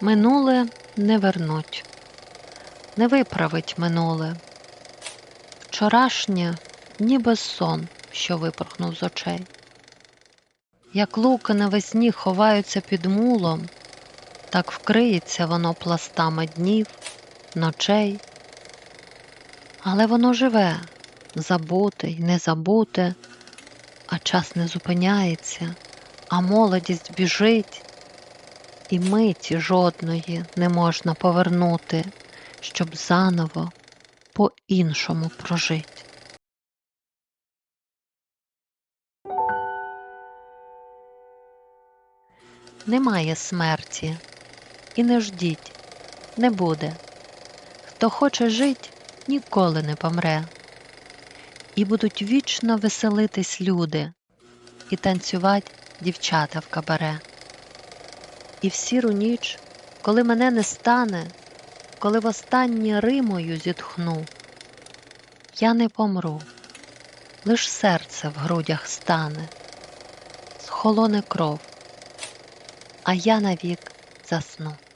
Минуле не вернуть, не виправить минуле. Вчорашнє ніби сон, що випорхнув з очей. Як луки навесні ховаються під мулом, так вкриється воно пластами днів, ночей. Але воно живе, забуте й не забуте, а час не зупиняється, а молодість біжить, і миті жодної не можна повернути, щоб заново по-іншому прожить. Немає смерті, і не ждіть, не буде. Хто хоче жить, ніколи не помре. І будуть вічно веселитись люди, і танцювать дівчата в кабаре. І в сіру ніч, коли мене не стане, коли востаннє римою зітхну, я не помру, лиш серце в грудях стане, схолоне кров, а я навік засну.